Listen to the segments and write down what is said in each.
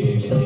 baby.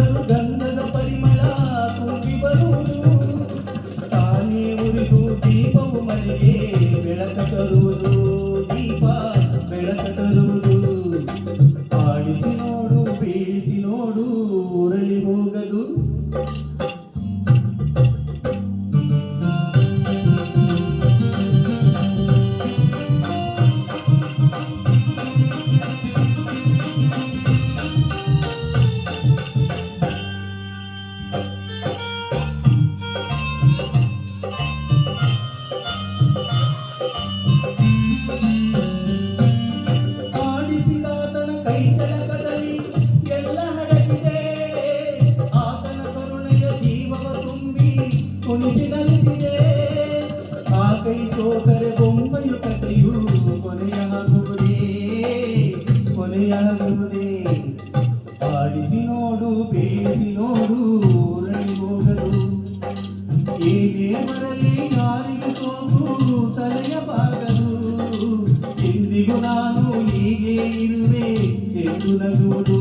ಕೈ ಸೋತರೆ ಬೊಂಬೆಯು ಕಥೆಯು ಕೊನೆಯಾಗುವುದೇ ಕೊನೆಯಾಗುವುದೇ ಆಡಿಸಿ ನೋಡು ಬೀಳಿಸಿ ನೋಡು ಉರಳಿ ಹೋಗದು ಏನೇ ಬರಲಿ ಯಾರಿಗೆ ಸೋಗು ತಲೆಯ ಬಾಗದು ಎಂದಿಗೂ ನಾನು ಹೀಗೆ ಇರುವೆ ಎಂದು ನಗುವುದು